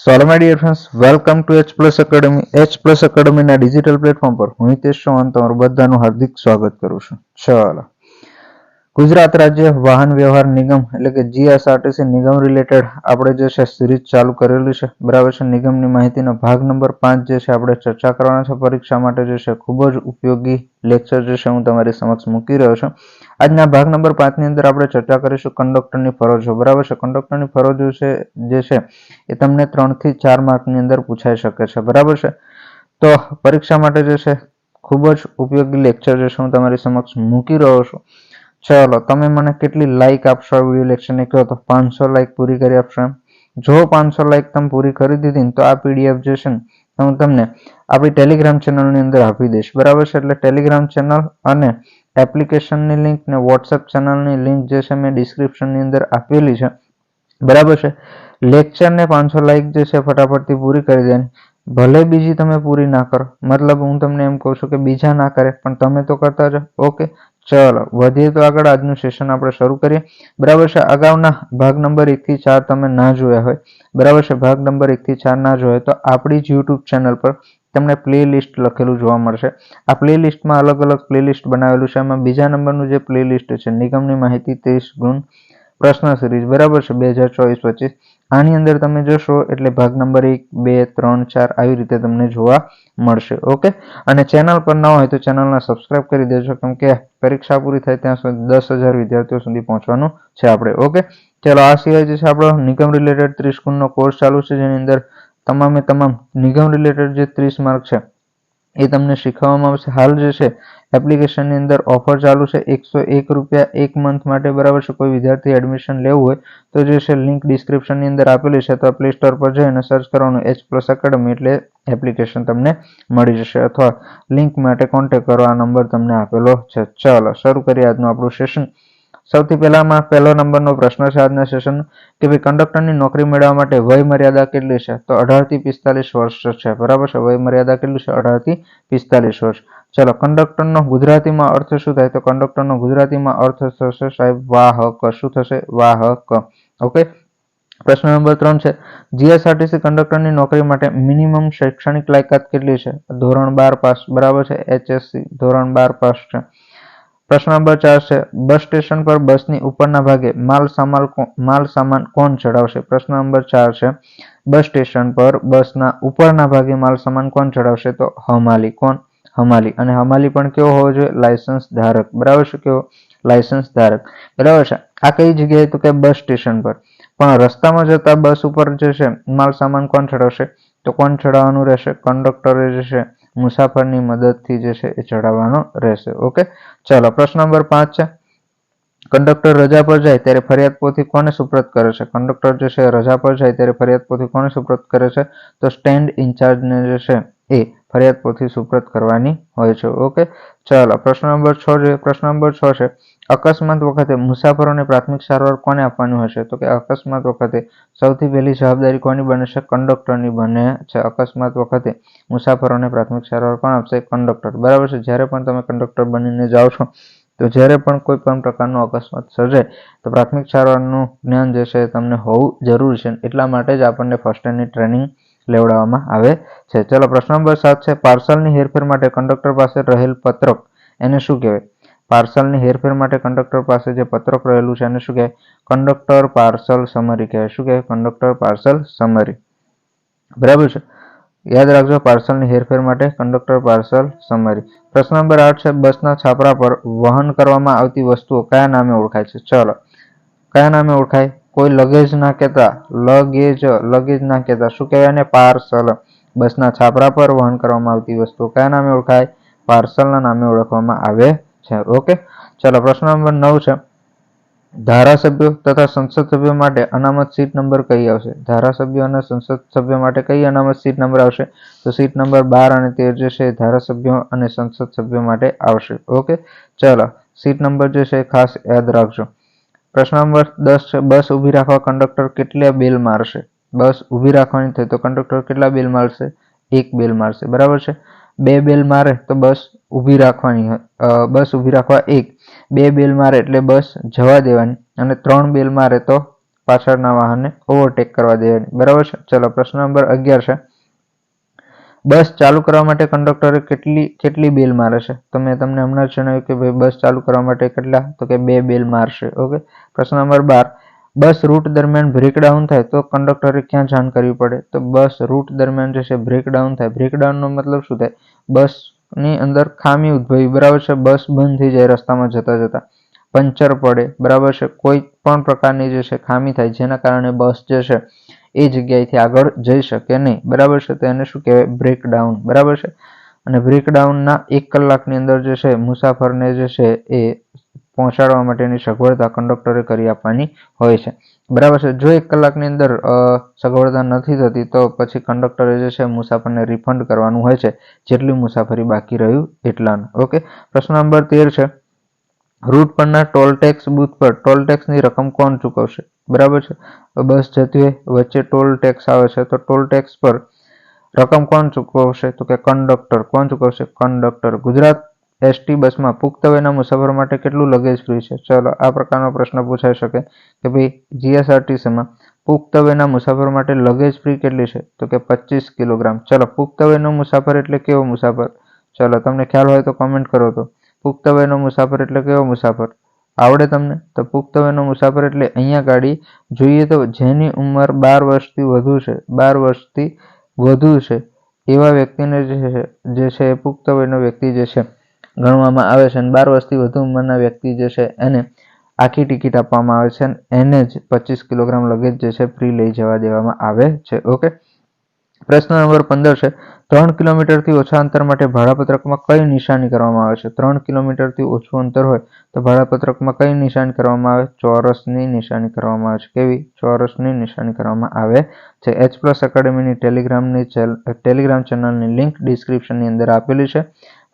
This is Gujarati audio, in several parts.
So hello my dear friends welcome to H plus academy H plus એકેડમીના digital platform પર હું હિતેશ ચૌહાણ તમારું બધાનું હાર્દિક સ્વાગત કરું છું. ચાલો. ગુજરાત રાજ્ય વાહન વ્યવહાર નિગમ, એટલે કે જીએસઆરટીસી નિગમ રિલેટેડ આપણે જે છે સિરીઝ ચાલુ કરેલી છે. બરાબર છે, નિગમની માહિતીનો ભાગ નંબર પાંચ જે છે આપણે ચર્ચા કરવાના છે. પરીક્ષા માટે જે છે ખૂબ જ ઉપયોગી લેક્ચર જે છે હું તમારી સમક્ષ મૂકી રહ્યો છું. આજના ભાગ નંબર પાંચની અંદર આપણે ચર્ચા કરીશું કંડક્ટરની ફરજો. બરાબર છે, કંડક્ટરની ફરજો છે, જે છે એ તમને ત્રણથી ચાર માર્કની અંદર પૂછાઈ શકે છે. બરાબર છે? તો પરીક્ષા માટે જે છે ખૂબ જ ઉપયોગી લેક્ચર જે છે હું તમારી સમક્ષ મૂકી રહ્યો છું. ચલો, તમે મને કેટલી લાઈક આપશો આ વીડિયો લેક્ચરને કહો તો પાંચસો લાઈક પૂરી કરી આપશો એમ. જો પાંચસો લાઈક તમે પૂરી કરી દીધી તો આ પીડીએફ જે છે ને હું તમને આપણી ટેલિગ્રામ ચેનલની અંદર આપી દઈશ. બરાબર છે? એટલે ટેલિગ્રામ ચેનલ અને એપ્લિકેશનની લિંક ને વોટ્સએપ ચેનલની લિંક જે છે મેં ડિસ્ક્રિપ્શનની અંદર આપેલી છે. બરાબર છે? લેક્ચરને પાંચસો લાઈક જે છે ફટાફટથી પૂરી કરી દેવાની ભલે બીજી તમે પૂરી ના કરો. મતલબ હું તમને એમ કહું છું કે બીજા ના કરે, પણ તમે તો કરતા જાઓ ઓકે ચલો, વધીએ તો આગળ આજનું સેશન આપણે શરૂ કરીએ. બરાબર છે, અગાઉના ભાગ નંબર એકથી ચાર તમે ના જોયા હોય. બરાબર છે, ભાગ નંબર એકથી ચાર ના જોયા તો આપણી જ યુટ્યુબ ચેનલ પર તમને પ્લે લિસ્ટ લખેલું જોવા મળશે. આ પ્લે લિસ્ટમાં અલગ અલગ પ્લે લિસ્ટ બનાવેલું છે. એમાં બીજા નંબરનું જે પ્લે લિસ્ટ છે, નિગમની માહિતી, ત્રીસ ગુણ પ્રશ્ન સિરીઝ બરાબર છે, બે હજાર ચોવીસ પચીસ. આની અંદર તમે જોશો એટલે ભાગ નંબર એક, બે, ત્રણ, ચાર આવી રીતે તમને જોવા મળશે, ઓકે? અને ચેનલ પર ન હોય તો ચેનલને સબસ્ક્રાઇબ કરી દેજો, કેમ કે પરીક્ષા પૂરી થાય ત્યાં સુધી દસ હજાર વિદ્યાર્થીઓ સુધી પહોંચવાનું છે આપણે, ઓકે? ચાલો, આ સિવાય જે છે આપણો નિગમ રિલેટેડ ત્રીસ ગુણનો કોર્સ ચાલુ છે, જેની અંદર તમામે તમામ નિગમ રિલેટેડ જે ત્રીસ માર્ક છે એ તમને શીખવવામાં આવશે. હાલ જે છે એપ્લિકેશનની અંદર ઓફર ચાલુ છે, એકસો એક રૂપિયા એક મંથ માટે બરાબર છે. કોઈ વિદ્યાર્થી એડમિશન લેવું હોય તો જે છે લિંક ડિસ્ક્રિપ્શનની અંદર આપેલી છે, તો પ્લે સ્ટોર પર જઈને સર્ચ કરવાનું એચ પ્લસ એકેડમી એટલે એપ્લિકેશન તમને મળી જશે અથવા લિંક માટે કોન્ટેક્ટ કરો. આ નંબર તમને આપેલો છે. ચાલો, શરૂ કરીએ આજનું આપણું સેશન સૌથી પહેલામાં પહેલો નંબરનો પ્રશ્ન છે આજના સેશન કે ભાઈ કંડક્ટરની નોકરી મેળવવા માટે વય મર્યાદા કેટલી છે? તો અઢારથી પિસ્તાલીસ વર્ષ છે. બરાબર છે? વય મર્યાદા કેટલી છે? અઢારથી પિસ્તાલીસ વર્ષ. ચલો કંડક્ટરનો ગુજરાતીમાં અર્થ શું થાય? તો કંડક્ટરનો ગુજરાતીમાં અર્થ થશે સાહેબ વાહક. શું થશે? વાહક. ઓકે? પ્રશ્ન નંબર ત્રણ છે. જીએસઆરટીસી કંડક્ટરની નોકરી માટે મિનિમમ શૈક્ષણિક લાયકાત કેટલી છે? ધોરણ બાર પાસ. બરાબર છે? એચએસસી ધોરણ બાર પાસ છે. પ્રશ્ન નંબર ચાર છે, બસ સ્ટેશન પર બસની ઉપરના ભાગે માલ સામાન માલ સામાન કોણ ચડાવશે પ્રશ્ન નંબર ચાર છે, બસ સ્ટેશન પર બસના ઉપરના ભાગે માલ સામાન કોણ ચડાવશે તો હમાલી. કોણ? હમાલી. અને હમાલી પણ કેવો હોવો જોઈએ? લાયસન્સ ધારક. બરાબર છે કેવો લાયસન્સ ધારક. બરાબર છે? આ કઈ જગ્યાએ? તો કે બસ સ્ટેશન પર. પણ રસ્તામાં જતા બસ ઉપર જે છે, માલ સામાન કોણ ચડાવશે તો કોણ ચડાવવાનું રહેશે? કંડક્ટરે જે છે મુસાફરની મદદથી જે છે એ ચડાવવાનો રહેશે. ઓકે? ચાલો, પ્રશ્ન નંબર પાંચ છે. કંડક્ટર રજા પર જાય ત્યારે ફરિયાદ પોથી કોને સુપ્રત કરે છે? કંડક્ટર જે છે રજા પર જાય ત્યારે ફરિયાદ પોથી કોને સુપ્રત કરે છે? તો સ્ટેન્ડ ઇન્ચાર્જને જે છે એ ફરિયાદ પોથી સુપ્રત કરવાની હોય છે. ઓકે, ચાલો, પ્રશ્ન નંબર છ છે. પ્રશ્ન નંબર છ છે, અકસ્માત વખતે મુસાફરોને પ્રાથમિક સારવાર કોને આપવાની હશે તો કે અકસ્માત વખતે સૌથી પહેલી જવાબદારી કોની બને છે? કંડક્ટરની બને છે. અકસ્માત વખતે મુસાફરોને પ્રાથમિક સારવાર કોણ આપશે? કંડક્ટર. બરાબર છે? જ્યારે પણ તમે કંડક્ટર બનીને જાઓ છો, તો જ્યારે પણ કોઈ પણ પ્રકારનો અકસ્માત સર્જાય, તો પ્રાથમિક સારવારનું જ્ઞાન જે છે તમને હોવું જરૂરી છે. એટલા માટે જ આપણને ફર્સ્ટ એડની ટ્રેનિંગ લેવડાવવામાં આવે છે. ચલો, પ્રશ્ન નંબર સાત છે. પાર્સલની હેરફેર માટે કંડક્ટર પાસે રહેલ પત્રક એને શું કહેવાય? પાર્સલની હેરફેર માટે કંડક્ટર પાસે જે પત્રક રહેલું છે એને શું કહેવાય? કંડક્ટર પાર્સલ સમરી કહેવાય. શું કહેવાય? Conductor parcel summary. બરાબર છે? યાદ રાખજો, પાર્સલની હેરફેર માટે કંડક્ટર પાર્સલ સમરી. પ્રશ્ન નંબર આઠ છે. બસના છાપરા પર વહન કરવામાં આવતી વસ્તુઓ કયા નામે ઓળખાય છે? ચલો, કયા નામે ઓળખાય? કોઈ લગેજ ના કહેતા લગેજ લગેજ ના કહેતા. શું કહેવાય ને પાર્સલ બસના છાપરા પર વહન કરવામાં આવતી વસ્તુ કયા નામે ઓળખાય? પાર્સલના નામે ઓળખવામાં આવે છે. ઓકે? ચાલો, પ્રશ્ન નંબર નવ છે. ધારાસભ્યો તથા સંસદ સભ્યો માટે અનામત સીટ નંબર કઈ આવશે? ધારાસભ્યો અને સંસદ સભ્ય માટે કઈ અનામત સીટ નંબર આવશે? તો સીટ નંબર બાર અને તેર જે છે ધારાસભ્યો અને સંસદ સભ્યો માટે આવશે. ઓકે? ચાલો, સીટ નંબર જે છે ખાસ યાદ રાખજો. પ્રશ્ન નંબર દસ છે, બસ ઊભી રાખવા કંડક્ટર કેટલા બેલ મારશે? બસ ઊભી રાખવાની થાય તો કંડક્ટર કેટલા બેલ મારશે? એક બેલ મારશે, બરાબર છે? બે બેલ મારે તો બસ ઊભી રાખવાની બસ ઊભી રાખવા એક, બે બેલ મારે એટલે બસ જવા દેવાની અને ત્રણ બેલ મારે તો પાછળના વાહનને ઓવરટેક કરવા દેવાની, બરાબર છે? ચલો, પ્રશ્ન નંબર અગિયાર છે. બસ ચાલુ કરવા માટે કંડક્ટરે કેટલી કેટલી બેલ મારે છે તો મેં તમને હમણાં જ જણાવ્યું કે ભાઈ બસ ચાલુ કરવા માટે કેટલા? તો કે બે બેલ મારશે, ઓકે? પ્રશ્ન નંબર બાર. બસ રૂટ દરમિયાન બ્રેકડાઉન થાય તો કંડક્ટરે ક્યાં જાણ કરવી પડે? તો બસ રૂટ દરમિયાન જે છે બ્રેકડાઉન થાય. બ્રેકડાઉનનો મતલબ શું થાય? બસની અંદર ખામી ઉદ્ભવી. બરાબર છે, બસ બંધ થઈ જાય રસ્તામાં જતા જતા. પંચર પડે. બરાબર છે, કોઈ પણ પ્રકારની જે છે ખામી થાય, જેના કારણે બસ જે છે એ જગ્યાએથી આગળ જઈ શકે નહીં. બરાબર છે? તો એને શું કહેવાય? બ્રેકડાઉન બરાબર છે? અને બ્રેકડાઉનના એક કલાકની અંદર જે છે, મુસાફરને જે છે, એ પહોંચાડવા માટેની સગવડતા કંડક્ટરે કરી આપવાની હોય છે. બરાબર છે? જો એક કલાકની અંદર સગવડતા નથી થતી, તો પછી કંડક્ટરે જે છે, મુસાફરને રિફંડ કરવાનું હોય છે. જેટલી મુસાફરી બાકી રહ્યું, એટલાનું. ઓકે? પ્રશ્ન નંબર તેર છે. રૂટ પરના ટોલ ટેક્સ બૂથ પર ટોલ ટેક્સની રકમ કોણ ચૂકવશે? બરાબર છે? બસ જતી હોય, વચ્ચે ટોલ ટેક્સ આવે છે. તો ટોલ ટેક્સ પર રકમ કોણ ચૂકવશે? તો કે કંડક્ટર કોણ ચૂકવશે? કંડક્ટર ગુજરાત એસટી બસમાં પુખ્ત વયના મુસાફર માટે કેટલું લગેજ ફ્રી છે? ચલો, આ પ્રકારનો પ્રશ્ન પૂછાઈ શકે કે ભાઈ જીએસઆરટીસીમાં પુખ્ત વયના મુસાફર માટે લગેજ ફ્રી કેટલી છે? તો કે પચીસ કિલોગ્રામ. ચલો, પુખ્ત વયનો મુસાફર એટલે કેવો મુસાફર? ચલો, તમને ખ્યાલ હોય તો કમેન્ટ કરો તો. પુખ્ત વયનો મુસાફર એટલે કેવો મુસાફર? આવડે તમને? તો પુખ્ત વયનો મુસાફર એટલે અહીંયા ગાડી. જોઈએ તો જેની ઉંમર બાર વર્ષથી વધુ છે, બાર વર્ષથી વધુ છે, એવા વ્યક્તિને જે છે જે છે એ પુખ્ત વયનો વ્યક્તિ જે છે ગણવામાં આવે છે અને બાર વર્ષથી વધુ ઉંમરના વ્યક્તિ જે છે એને આખી ટિકિટ આપવામાં આવે છે અને એને જ પચીસ કિલોગ્રામ લગેજ જે છે ફ્રી લઈ જવા દેવામાં આવે છે. ઓકે? પ્રશ્ન નંબર પંદર છે, ત્રણ કિલોમીટરથી ઓછા અંતર માટે ભાડાપત્રકમાં કઈ નિશાની કરવામાં આવે છે? ત્રણ કિલોમીટરથી ઓછું અંતર હોય તો ભાડાપત્રકમાં કઈ નિશાની કરવામાં આવે? ચોરસની નિશાની કરવામાં આવે છે. કેવી? ચોરસની નિશાની કરવામાં આવે છે. એચ પ્લસ એકેડમીની ટેલિગ્રામની ટેલિગ્રામ ચેનલની લિંક ડિસ્ક્રિપ્શનની અંદર આપેલી છે.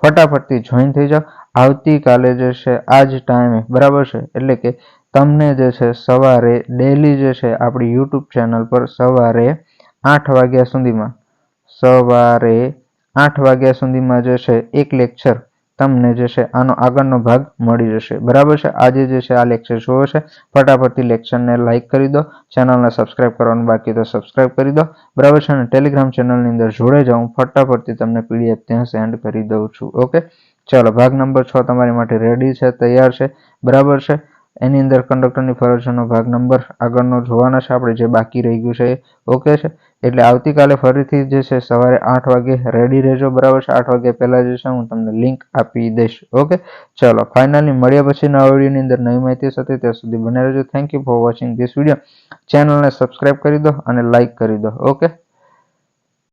ફટાફટથી જોઈન થઈ જાઓ. આવતીકાલે જે છે, આ જ ટાઈમે બરાબર છે? એટલે કે તમને જે છે, સવારે ડેલી જે છે, આપણી યુટ્યુબ ચેનલ પર સવારે આઠ વાગ્યા સુધીમાં. સવારે આઠ વાગ્યા સુધીમાં જે છે એક લેક્ચર તમને જે છે આનો આગળનો ભાગ મળી જશે. બરાબર છે? આજે જે છે આ લેક્ચર જોયો છે. ફટાફટથી લેક્ચરને લાઇક કરી દો. ચેનલને સબસ્ક્રાઇબ કરવાનું બાકી તો સબસ્ક્રાઇબ કરી દો. બરાબર છે? અને ટેલિગ્રામ ચેનલની અંદર જોડે જાઉં ફટાફટથી તમને પીડીએફ ત્યાં સેન્ડ કરી દઉં છું. ઓકે ચાલો, ભાગ નંબર છ તમારી માટે રેડી છે, તૈયાર છે. બરાબર છે? એની અંદર કંડક્ટરની ફરજનો ભાગ નંબર આગળનો જોવાના છે. આપણે જે બાકી રહી ગયું છે ઓકે છે? એટલે આવતીકાલે ફરીથી જે છે સવારે આઠ વાગે રેડી રહેજો. બરાબર છે? આઠ વાગે પહેલાં જે છે હું તમને લિંક આપી દઈશ. ઓકે ચલો ફાઇનલી મળ્યા પછી નવા વિડીયોની અંદર નવી માહિતી સાથે ત્યાં સુધી બને રહેજો. Thank you for watching this video ચેનલને સબસ્ક્રાઇબ કરી દો અને લાઇક કરી દો. ઓકે